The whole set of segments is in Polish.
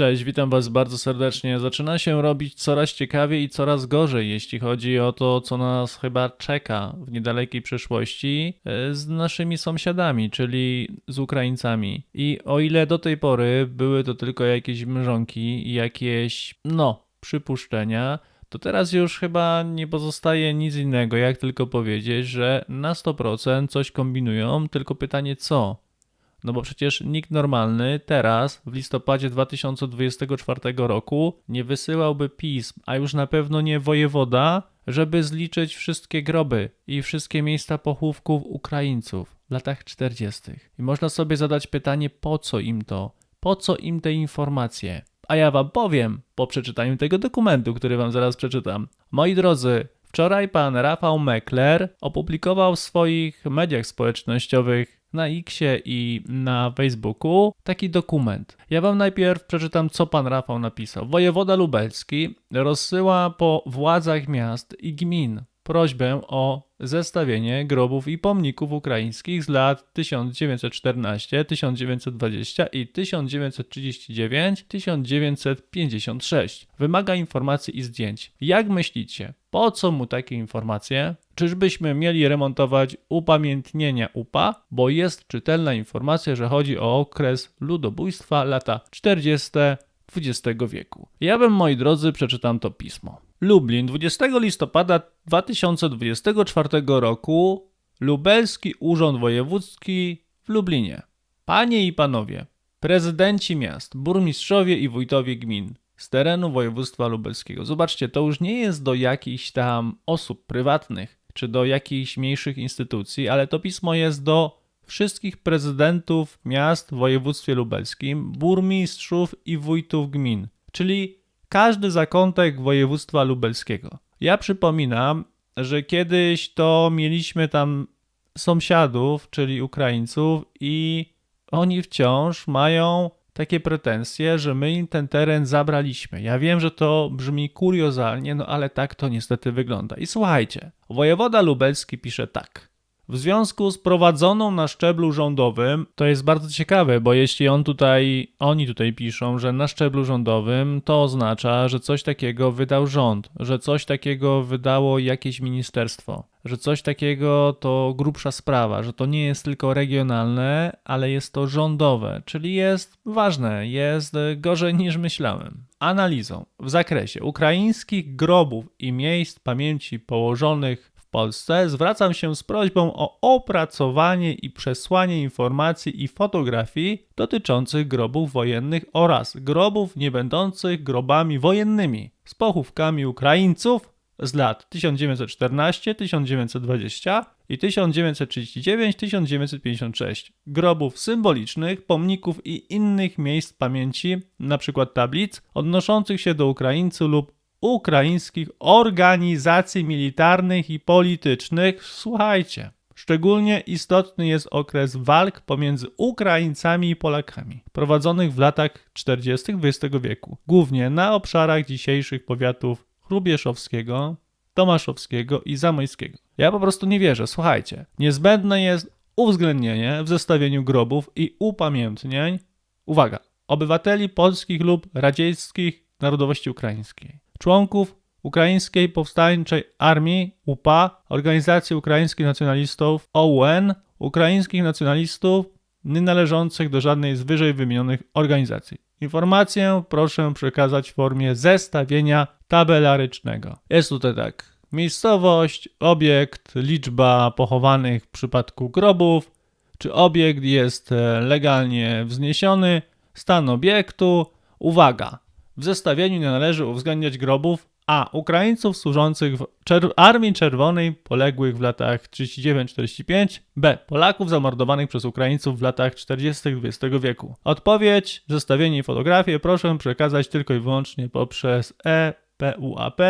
Cześć, witam Was bardzo serdecznie. Zaczyna się robić coraz ciekawiej i coraz gorzej, jeśli chodzi o to, co nas chyba czeka w niedalekiej przyszłości e, z naszymi sąsiadami, czyli z Ukraińcami. I o ile do tej pory były to tylko jakieś mrzonki i jakieś, no, przypuszczenia, to teraz już chyba nie pozostaje nic innego, jak tylko powiedzieć, że na 100% coś kombinują, tylko pytanie co? No bo przecież nikt normalny teraz, w listopadzie 2024 roku, nie wysyłałby pism, a już na pewno nie wojewoda, żeby zliczyć wszystkie groby i wszystkie miejsca pochówków Ukraińców w latach 40. I można sobie zadać pytanie, po co im to? Po co im te informacje? A ja wam powiem po przeczytaniu tego dokumentu, który wam zaraz przeczytam. Moi drodzy, wczoraj pan Rafał Meckler opublikował w swoich mediach społecznościowych na Xie i na Facebooku taki dokument. Ja wam najpierw przeczytam, co pan Rafał napisał. Wojewoda lubelski rozsyła po władzach miast i gmin prośbę o zestawienie grobów i pomników ukraińskich z lat 1914, 1920 i 1939-1956. Wymaga informacji i zdjęć. Jak myślicie, po co mu takie informacje? Czyżbyśmy mieli remontować upamiętnienia UPA? Bo jest czytelna informacja, że chodzi o okres ludobójstwa lata 40 XX wieku. Ja bym, moi drodzy, przeczytam to pismo. Lublin, 20 listopada 2024 roku, Lubelski Urząd Wojewódzki w Lublinie. Panie i panowie, prezydenci miast, burmistrzowie i wójtowie gmin z terenu województwa lubelskiego. Zobaczcie, to już nie jest do jakichś tam osób prywatnych czy do jakichś mniejszych instytucji, ale to pismo jest do wszystkich prezydentów miast w województwie lubelskim, burmistrzów i wójtów gmin, czyli każdy zakątek województwa lubelskiego. Ja przypominam, że kiedyś to mieliśmy tam sąsiadów, czyli Ukraińców, i oni wciąż mają takie pretensje, że my im ten teren zabraliśmy. Ja wiem, że to brzmi kuriozalnie, no ale tak to niestety wygląda. I słuchajcie, wojewoda lubelski pisze tak. W związku z prowadzoną na szczeblu rządowym, to jest bardzo ciekawe, bo jeśli on tutaj, oni tutaj piszą, że na szczeblu rządowym, to oznacza, że coś takiego wydał rząd, że coś takiego wydało jakieś ministerstwo, że coś takiego to grubsza sprawa, że to nie jest tylko regionalne, ale jest to rządowe, czyli jest ważne, jest gorzej niż myślałem. Analizą w zakresie ukraińskich grobów i miejsc pamięci położonych Polsce zwracam się z prośbą o opracowanie i przesłanie informacji i fotografii dotyczących grobów wojennych oraz grobów nie będących grobami wojennymi z pochówkami Ukraińców z lat 1914, 1920 i 1939-1956, grobów symbolicznych, pomników i innych miejsc pamięci, np. tablic odnoszących się do Ukraińców lub ukraińskich organizacji militarnych i politycznych. Słuchajcie, szczególnie istotny jest okres walk pomiędzy Ukraińcami i Polakami, prowadzonych w latach 40. XX wieku, głównie na obszarach dzisiejszych powiatów Chrubieszowskiego, Tomaszowskiego i Zamojskiego. Ja po prostu nie wierzę. Słuchajcie, niezbędne jest uwzględnienie w zestawieniu grobów i upamiętnień, uwaga, obywateli polskich lub radzieckich narodowości ukraińskiej członków Ukraińskiej Powstańczej Armii UPA, Organizacji Ukraińskich Nacjonalistów OUN, ukraińskich nacjonalistów nie należących do żadnej z wyżej wymienionych organizacji. Informację proszę przekazać w formie zestawienia tabelarycznego. Jest tutaj tak: miejscowość, obiekt, liczba pochowanych w przypadku grobów, czy obiekt jest e, legalnie wzniesiony, stan obiektu. Uwaga! W zestawieniu nie należy uwzględniać grobów a. Ukraińców służących w Czer Armii Czerwonej poległych w latach 39-45, b. Polaków zamordowanych przez Ukraińców w latach 40. XX wieku. Odpowiedź, zestawienie i fotografię proszę przekazać tylko i wyłącznie poprzez EPUAP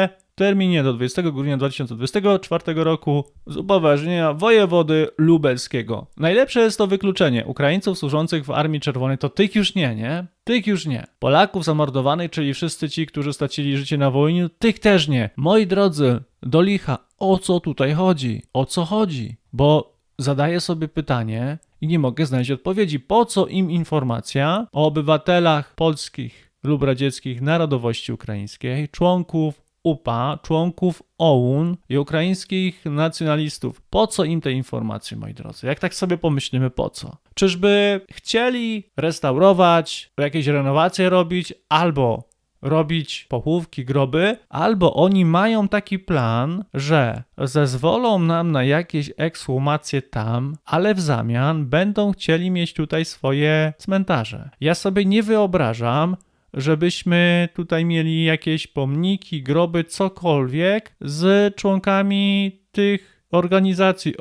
terminie do 20 grudnia 2024 roku z upoważnienia wojewody lubelskiego. Najlepsze jest to wykluczenie Ukraińców służących w Armii Czerwonej, to tych już nie, nie? Tych już nie. Polaków zamordowanych, czyli wszyscy ci, którzy stracili życie na wojnie, tych też nie. Moi drodzy, do licha, o co tutaj chodzi? O co chodzi? Bo zadaję sobie pytanie i nie mogę znaleźć odpowiedzi. Po co im informacja o obywatelach polskich lub radzieckich narodowości ukraińskiej, członków UPA, członków OUN i ukraińskich nacjonalistów. Po co im te informacje, moi drodzy? Jak tak sobie pomyślimy, po co? Czyżby chcieli restaurować, jakieś renowacje robić, albo robić pochówki, groby, albo oni mają taki plan, że zezwolą nam na jakieś ekshumacje tam, ale w zamian będą chcieli mieć tutaj swoje cmentarze. Ja sobie nie wyobrażam, żebyśmy tutaj mieli jakieś pomniki, groby, cokolwiek z członkami tych organizacji.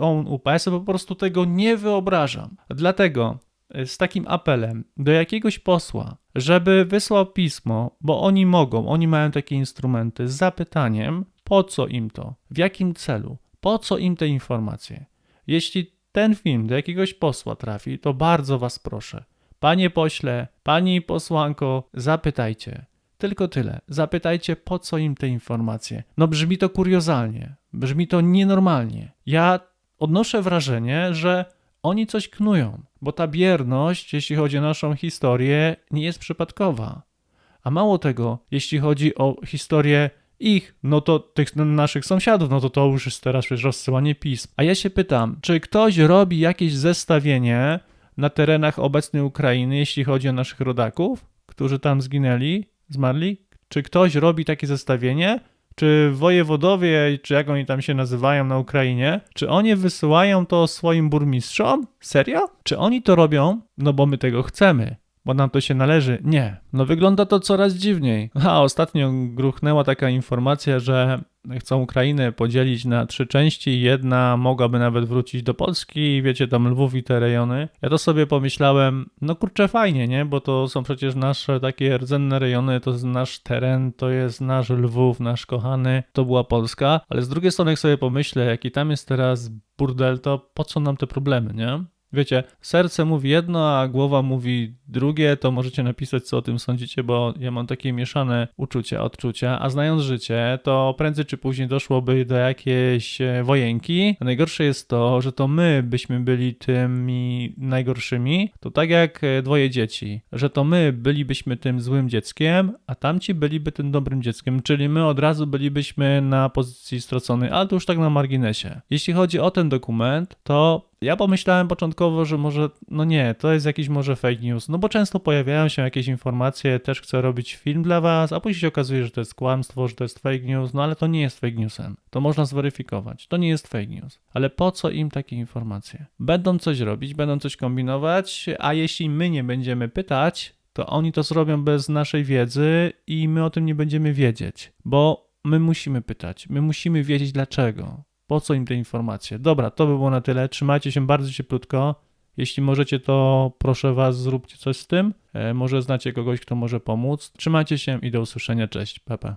Ja sobie po prostu tego nie wyobrażam. Dlatego e, z takim apelem do jakiegoś posła, żeby wysłał pismo, bo oni mogą, oni mają takie instrumenty, z zapytaniem, po co im to, w jakim celu, po co im te informacje. Jeśli ten film do jakiegoś posła trafi, to bardzo was proszę, Panie pośle, pani posłanko, zapytajcie. Tylko tyle. Zapytajcie, po co im te informacje. No brzmi to kuriozalnie, brzmi to nienormalnie. Ja odnoszę wrażenie, że oni coś knują, bo ta bierność, jeśli chodzi o naszą historię, nie jest przypadkowa. A mało tego, jeśli chodzi o historię ich, no to tych naszych sąsiadów, no to to już jest teraz przecież rozsyłanie pism. A ja się pytam, czy ktoś robi jakieś zestawienie na terenach obecnej Ukrainy, jeśli chodzi o naszych rodaków, którzy tam zginęli, zmarli? Czy ktoś robi takie zestawienie? Czy wojewodowie, czy jak oni tam się nazywają na Ukrainie, czy oni wysyłają to swoim burmistrzom? Serio? Czy oni to robią? No bo my tego chcemy bo nam to się należy. Nie. No wygląda to coraz dziwniej. A ostatnio gruchnęła taka informacja, że chcą Ukrainę podzielić na trzy części jedna mogłaby nawet wrócić do Polski, wiecie, tam Lwów i te rejony. Ja to sobie pomyślałem, no kurczę, fajnie, nie? Bo to są przecież nasze takie rdzenne rejony, to jest nasz teren, to jest nasz Lwów, nasz kochany, to była Polska, ale z drugiej strony jak sobie pomyślę, jaki tam jest teraz burdel, to po co nam te problemy, nie? Wiecie, serce mówi jedno, a głowa mówi drugie, to możecie napisać, co o tym sądzicie, bo ja mam takie mieszane uczucia, odczucia, a znając życie, to prędzej czy później doszłoby do jakiejś e, wojenki. A najgorsze jest to, że to my byśmy byli tymi najgorszymi, to tak jak e, dwoje dzieci, że to my bylibyśmy tym złym dzieckiem, a tamci byliby tym dobrym dzieckiem, czyli my od razu bylibyśmy na pozycji straconej, ale to już tak na marginesie. Jeśli chodzi o ten dokument, to ja pomyślałem początkowo, że może, no nie, to jest jakiś może fake news, no bo często pojawiają się jakieś informacje, też chcę robić film dla was, a później się okazuje, że to jest kłamstwo, że to jest fake news, no ale to nie jest fake newsem. To można zweryfikować. To nie jest fake news. Ale po co im takie informacje? Będą coś robić, będą coś kombinować, a jeśli my nie będziemy pytać, to oni to zrobią bez naszej wiedzy i my o tym nie będziemy wiedzieć, bo my musimy pytać, my musimy wiedzieć dlaczego. Po co im te informacje? Dobra, to by było na tyle. Trzymajcie się bardzo cieplutko. Jeśli możecie, to proszę Was, zróbcie coś z tym. E, może znacie kogoś, kto może pomóc. Trzymajcie się i do usłyszenia. Cześć. Pepe.